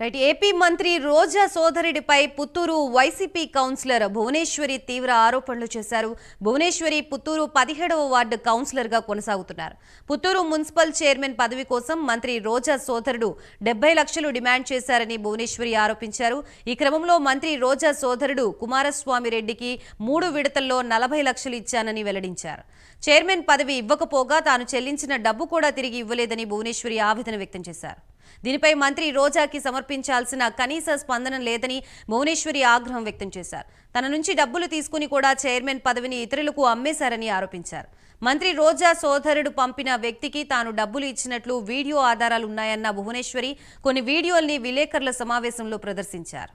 Right AP మంత్రి రోజా సోదరుడిపై Puttur YCP councillor Bhuvaneswari తీవ్ర ఆరోపణలు చేశారు. భువనేశ్వరి పుత్తూరు పదిహేడవ వార్డు కౌన్సిలర్గా కొనసాగుతున్నారు. పుత్తూరు మున్సిపల్ చైర్మన్ పదవి కోసం మంత్రి రోజా సోదరుడు డెబ్బై లక్షలు డిమాండ్ చేశారని భువనేశ్వరి ఆరోపించారు. ఈ క్రమంలో మంత్రి రోజా సోదరుడు కుమారస్వామి రెడ్డికి మూడు విడతల్లో నలభై లక్షలు ఇచ్చానని వెల్లడించారు. చైర్మన్ పదవి ఇవ్వకపోగా తాను చెల్లించిన డబ్బు కూడా తిరిగి ఇవ్వలేదని భువనేశ్వరి ఆవేదన వ్యక్తం చేశారు. దీనిపై మంత్రి రోజాకి సమర్పించాల్సిన కనీస స్పందన లేదని భువనేశ్వరి ఆగ్రహం వ్యక్తం చేశారు. తన నుంచి డబ్బులు తీసుకుని కూడా చైర్మన్ పదవిని ఇతరులకు అమ్మేశారని ఆరోపించారు. మంత్రి రోజా సోదరుడు పంపిన వ్యక్తికి తాను డబ్బులు ఇచ్చినట్లు వీడియో ఆధారాలు ఉన్నాయన్న భువనేశ్వరి కొన్ని వీడియోల్ని విలేకరుల సమావేశంలో ప్రదర్శించారు.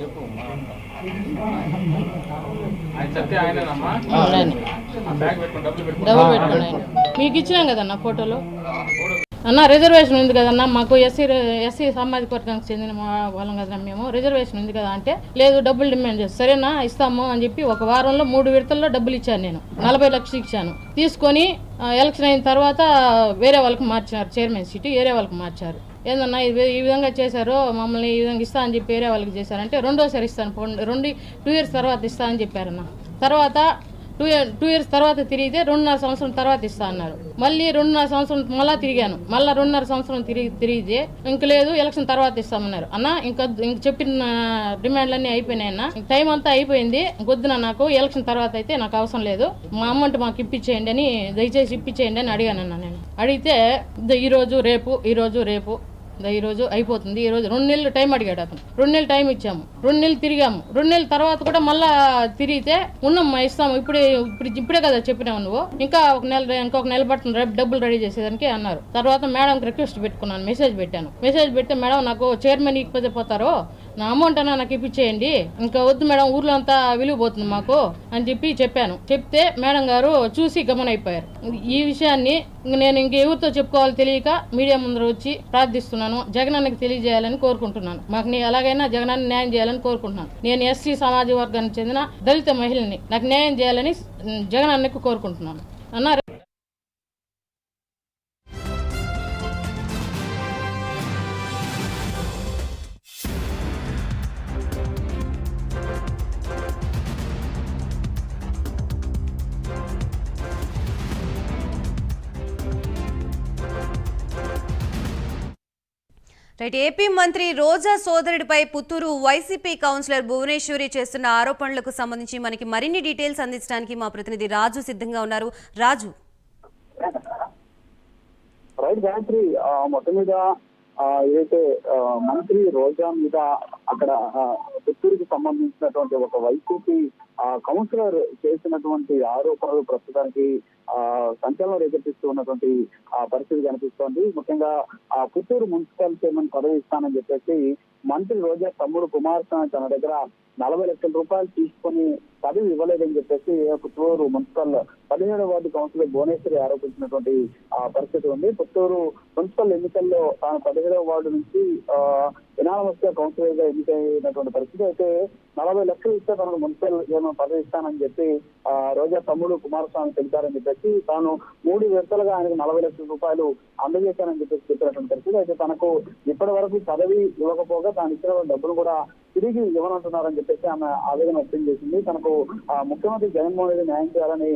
చెప్పు ఆయన చెప్తే ఆయనమ్మా అవునండి బ్యాగ్ పెట్టుకుని డబ్బులు పెట్టుకుని. డబ్బులు పెట్టుకోండి మీకు ఇచ్చినాం కదన్న ఫోటోలు? అన్న రిజర్వేషన్ ఉంది కదన్న మాకు ఎస్సీ ఎస్సీ సామాజిక వర్గానికి చెందిన మా వాళ్ళం కదన్నా మేము. రిజర్వేషన్ ఉంది కదా అంటే లేదు డబ్బులు డిమాండ్ చేస్తాం. సరేనా ఇస్తాము అని చెప్పి ఒక వారంలో మూడు విడతల్లో డబ్బులు ఇచ్చాను నేను. నలభై లక్షలు ఇచ్చాను. తీసుకొని ఎలక్షన్ అయిన తర్వాత వేరే వాళ్ళకి మార్చారు చైర్మన్ సీటు వేరే వాళ్ళకి మార్చారు. ఏందన్నా ఇది ఈ విధంగా చేశారు మమ్మల్ని ఈ విధంగా ఇస్తా అని చెప్పి వేరే వాళ్ళకి చేశారంటే రెండోసారి ఇస్తాను. రెండు టూ ఇయర్స్ తర్వాత ఇస్తా అని చెప్పారన్న. తర్వాత టూ ఇయర్ టూ ఇయర్స్ తర్వాత తిరిగితే రెండున్నర సంవత్సరం తర్వాత ఇస్తా అన్నారు. మళ్ళీ రెండున్నర సంవత్సరం మళ్ళా తిరిగాను. మళ్ళీ రెండున్నర సంవత్సరం తిరిగి తిరిగితే ఇంక లేదు ఎలక్షన్ తర్వాత ఇస్తామన్నారు. అన్న ఇంకా ఇంక చెప్పిన డిమాండ్లన్నీ అయిపోయినాయన్న. టైం అంతా అయిపోయింది. గొద్దున నాకు ఎలక్షన్ తర్వాత అయితే నాకు అవసరం లేదు. మా అమౌంట్ మాకు ఇప్పించేయండి అని దయచేసి ఇప్పించేయండి అని అడిగానన్న నేను. అడిగితే ఈరోజు రేపు ఈరోజు రేపు ఈరోజు అయిపోతుంది. ఈ రోజు రెండు నెలలు టైం అడిగాడు అతను. రెండు నెలలు టైం ఇచ్చాము. రెండు నెలలు తిరిగాము. రెండు నెలల తర్వాత కూడా మళ్ళా తిరిగితే ఉన్నాం ఇస్తాము. ఇప్పుడే ఇప్పుడు ఇప్పుడే కదా చెప్పినావు నువ్వు. ఇంకా ఒక నెల ఇంకొక నెల పడుతుంది. రేపు డబ్బులు రెడీ చేసేదానికి అన్నారు. తర్వాత మేడంకి రిక్వెస్ట్ పెట్టుకున్నాను. మెసేజ్ పెట్టాను. మెసేజ్ పెడితే మేడం నాకు చైర్మన్ ఇకపోతే పోతారు. నా అమౌంట్ అన్నా నాకు ఇప్పించేయండి ఇంకా వద్దు మేడం ఊర్లో అంతా విలువ పోతుంది మాకు అని చెప్పి చెప్పాను. చెప్తే మేడం గారు చూసి గమనైపోయారు. ఈ విషయాన్ని నేను ఇంక ఎవరితో చెప్పుకోవాలో తెలియక మీడియా ముందర వచ్చి ప్రార్థిస్తున్నాను. జగనన్నకి తెలియజేయాలని కోరుకుంటున్నాను. మాకు నీ ఎలాగైనా జగనన్న న్యాయం చేయాలని కోరుకుంటున్నాను. నేను ఎస్సీ సమాజ వర్గానికి చెందిన దళిత మహిళని నాకు న్యాయం చేయాలని జగనన్నకి కోరుకుంటున్నాను. అన్నారు. రైట్ ఏపీ మంత్రి రోజా సోదరుడిపై పుత్తూరు వైసీపీ కౌన్సిలర్ భువనేశ్వరి చేస్తున్న ఆరోపణలకు సంబంధించి మనకి మరిన్ని డీటెయిల్స్ అందించడానికి మా ప్రతినిధి రాజు సిద్ధంగా ఉన్నారు. రాజు. రైట్ గాయత్రి మొత్తం మీద ఏదైతే మంత్రి రోజా మీద అక్కడ పుత్తూరుకి సంబంధించినటువంటి ఒక వైసీపీ ఆ, కౌన్సిలర్ చేసినటువంటి ఆరోపణలు ప్రస్తుతానికి ఆ సంచలనం రేకెత్తిస్తూ ఉన్నటువంటి ఆ, పరిస్థితి కనిపిస్తోంది. ముఖ్యంగా ఆ పుత్తూరు మున్సిపల్ చైర్మన్ పదవి ఇస్తానని చెప్పేసి మంత్రి రోజా తమ్ముడు కుమార్ తన దగ్గర నలభై లక్షల రూపాయలు తీసుకొని పదవి ఇవ్వలేదని చెప్పేసి పుత్తూరు మున్సిపల్ పదిహేడు వార్డు కౌన్సిలర్ భువనేశ్వరి ఆరోపించినటువంటి ఆ పరిస్థితి ఉంది. పుత్తూరు మున్సిపల్ ఎన్నికల్లో తాను పదిహేడవ వార్డు నుంచి ఎనానమస్గా కౌన్సిలర్గా ఎన్నికైనటువంటి పరిస్థితి అయితే నలభై లక్షలు ఇస్తే తనకు మున్సిపల్ ఏమో పదవి ఇస్తానని చెప్పి ఆ రోజా తమ్ముడు కుమారస్వామి తెలిపారని చెప్పేసి తాను మూడు విడతలుగా ఆయనకు నలభై లక్షల రూపాయలు అందజేశానని చెప్పేసి చెప్పినటువంటి పరిస్థితి అయితే తనకు ఇప్పటి వరకు పదవి ఇవ్వకపోగా తాను ఇచ్చిన డబ్బులు కూడా తిరిగి ఇవ్వనంటున్నారని చెప్పేసి ఆమె ఆవేదన వ్యక్తం చేసింది. తనకు ఆ, ముఖ్యమంత్రి జగన్మోహన్ రెడ్డి న్యాయం చేయాలని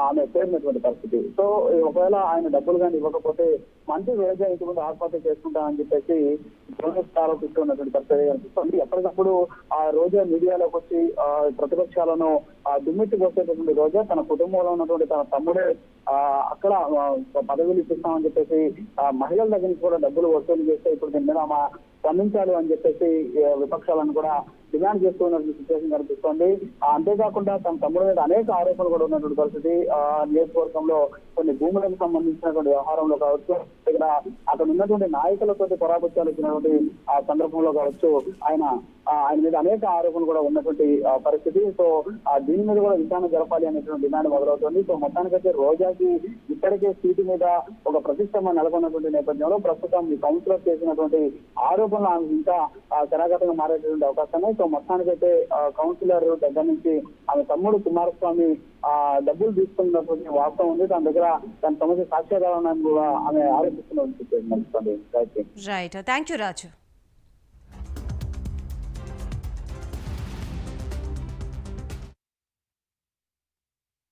ఆమె కోరినటువంటి పరిస్థితి. సో ఒకవేళ ఆయన డబ్బులు కానీ ఇవ్వకపోతే మంచి రోజా ఇంటి ముందు ఆత్మహత్య చేసుకుంటానని చెప్పేసి కాంగ్రెస్ ఆరోపిస్తున్నటువంటి పరిస్థితి కనిపిస్తుంది ఎప్పటికప్పుడు ఆ రోజా మీడియాలోకి వచ్చి ప్రతిపక్షాలను ఆ దుమ్మెత్తి పోసేటటువంటి రోజా తన కుటుంబంలో ఉన్నటువంటి తన తమ్ముడే అక్కడ పదవులు ఇప్పిస్తామని చెప్పేసి మహిళల దగ్గర నుంచి కూడా డబ్బులు వసూలు చేస్తే ఇప్పుడు దీని మీద ఆమె స్పందించాలి అని చెప్పేసి విపక్షాలను కూడా డిమాండ్ చేస్తున్నటువంటి సిచ్యువేషన్ కనిపిస్తోంది. అంతేకాకుండా తన తమ్ముడు మీద అనేక ఆరోపణలు కూడా ఉన్నటువంటి పరిస్థితి ఆ నియోజకవర్గంలో కొన్ని భూములకు సంబంధించినటువంటి వ్యవహారంలో కావచ్చు ఇక్కడ అక్కడ ఉన్నటువంటి నాయకులతో పరాపత్యాలు ఇచ్చినటువంటి ఆ సందర్భంలో కావచ్చు ఆయన ఆయన మీద అనేక ఆరోపణలు కూడా ఉన్నటువంటి పరిస్థితి. సో ఆ, దీని మీద కూడా విచారణ జరపాలి అనేటువంటి డిమాండ్ మొదలవుతుంది. సో మొత్తానికైతే రోజాకి ఇప్పటికే సీటు మీద ఒక ప్రతిష్టమ నెలకొన్నటువంటి నేపథ్యంలో ప్రస్తుతం ఈ కౌన్సిలర్ చేసినటువంటి ఆరోపణలు ఆమె ఇంకా ఆ, శరాఘాతంగా మారేటువంటి అవకాశమే సో మొత్తానికైతే కౌన్సిలర్ దగ్గర నుంచి ఆమె తమ్ముడు కుమారస్వామి ఆ డబ్బులు తీసుకున్నటువంటి వాస్తవం ఉంది. దాని దగ్గర దాని సమస్య సాక్ష్యాధారాన్ని కూడా ఆమె Gayatri right thank you Raju